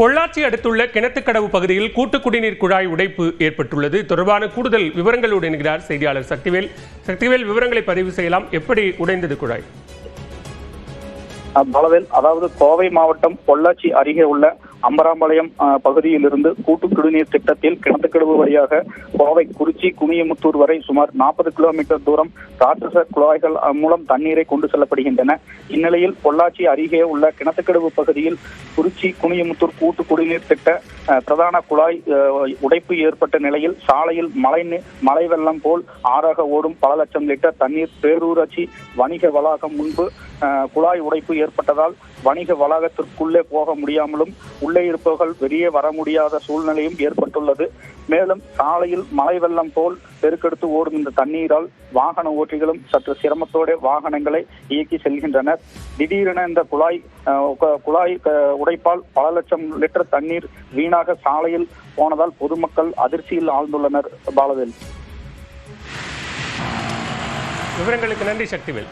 பொள்ளாச்சி அடுத்துள்ள கிணத்துக்கடவு பகுதியில் கூட்டு குடிநீர் குழாய் உடைப்பு ஏற்பட்டுள்ளது. தொடர்பான கூடுதல் விவரங்கள் இணைகிறார் செய்தியாளர் சக்திவேல். சக்திவேல் விவரங்களை பதிவு செய்யலாம். எப்படி உடைந்தது குழாய்? பலவேல் அதாவது கோவை மாவட்டம் பொள்ளாச்சி அருகே உள்ள அம்பராம்பாளையம் பகுதியிலிருந்து கூட்டு குடிநீர் திட்டத்தில் கிணத்துக்கடவு வழியாக கோவை குறிச்சி குனியமுத்தூர் வரை சுமார் நாற்பது கிலோமீட்டர் தூரம் ராட்சச குழாய்கள் மூலம் தண்ணீரை கொண்டு செல்லப்படுகின்றன. இந்நிலையில் பொள்ளாச்சி அருகே உள்ள கிணத்துக்கடவு பகுதியில் குறிச்சி குனியமுத்தூர் கூட்டு குடிநீர் திட்ட பிரதான குழாய் உடைப்பு ஏற்பட்ட நிலையில் சாலையில் மழை மழை வெள்ளம் போல் ஆறாக ஓடும் பல லட்சம் லிட்டர் தண்ணீர் பேரூராட்சி வணிக வளாகம் முன்பு குழாய் உடைப்பு ஏற்பட்டதால் வணிக வளாகத்திற்குள்ளே போக முடியாமலும் உள்ளே இருப்பவர்கள் வெளியே வர முடியாத சூழ்நிலையும் ஏற்பட்டுள்ளது. மேலும் சாலையில் மழை வெள்ளம் போல் பெருக்கெடுத்து ஓடும் இந்த தண்ணீரால் வாகன ஓட்டிகளும் சற்று சிரமத்தோட வாகனங்களை இயக்கி செல்கின்றனர். திடீரென இந்த குழாய் குழாய் உடைப்பால் பல லட்சம் லிட்டர் தண்ணீர் வீணாக சாலையில் போனதால் பொதுமக்கள் அதிர்ச்சியில் ஆழ்ந்துள்ளனர் பாலவேல். விவரங்களுக்கு நன்றி சக்திவேல்.